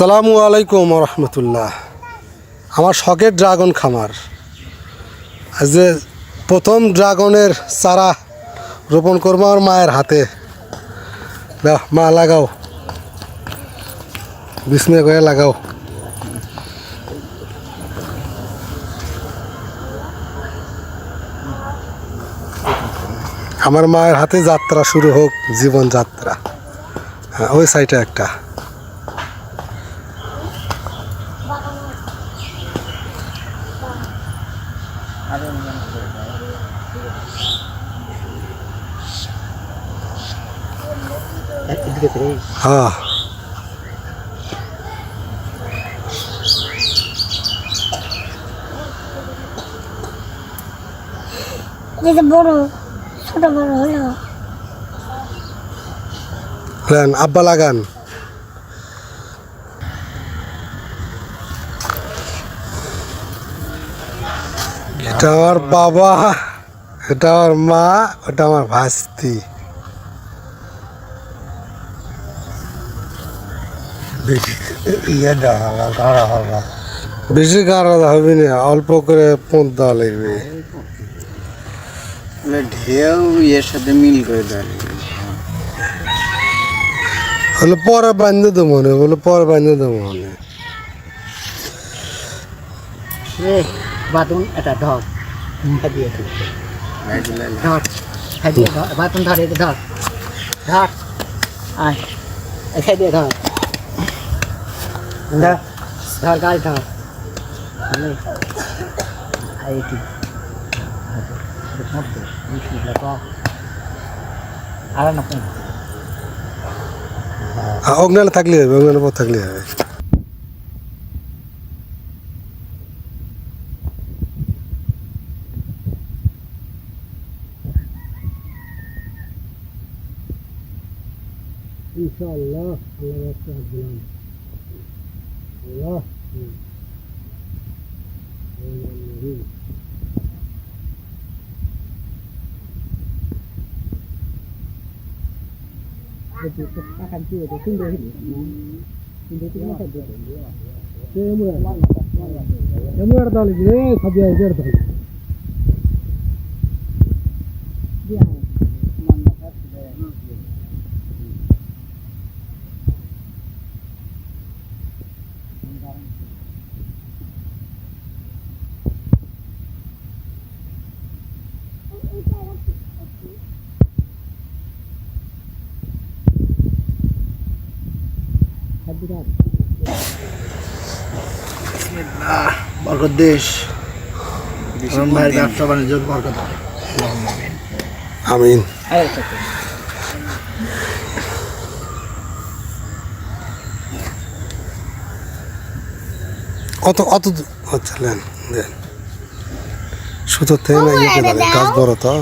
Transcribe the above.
আসসালামু আলাইকুম রহমতুল্লাহ আমার শখের ড্রাগন খামার। যে প্রথম ড্রাগনের চারা রোপণ করব আমার মায়ের হাতে। মা, লাগাও। বিস্ময় করে লাগাও। আমার মায়ের হাতে যাত্রা শুরু হোক জীবন যাত্রা হ্যাঁ ওই সাইডে একটা। হ্যাঁ যেটা বড় ছোট বড় হলো প্ল্যান আব্বা লাগান এটা আমার বাবা এটা আমার মা ওটা আমার ভাস্তি। বেশি গাড়া হবে না অল্প করে পোঁত দেওয়া লাগবে। ঢেউ ইয়ের সাথে মিল করে হলে পরে বান্ধে দেবো মনে বলে পরে বান্ধে দেবো মনে বাতুন এটা ধর। ধর হাদিয়ে ধর বাতুন ধর এটা ধর। আয়। এখানে দিয়ে ধর। ধর। ধর গাছ ধর। আরে আর না কোন অগ্নালে থাকলে হবে অগ্নালে পর থাকলে হবে। İnşallah Allah'a sığınırım. Allah Peygamberin Jadi akan dia itu sungguh ini, sungguh itu akan dia. Semua, semua tahu lagi, sabia itu tahu. বরকত দেশ ভাইয়ের ব্যবসা বাণিজ্য বরকত। আমিন। অত অত আচ্ছা নেন দেন। সুতোর থেকে না গাছ বড় তো।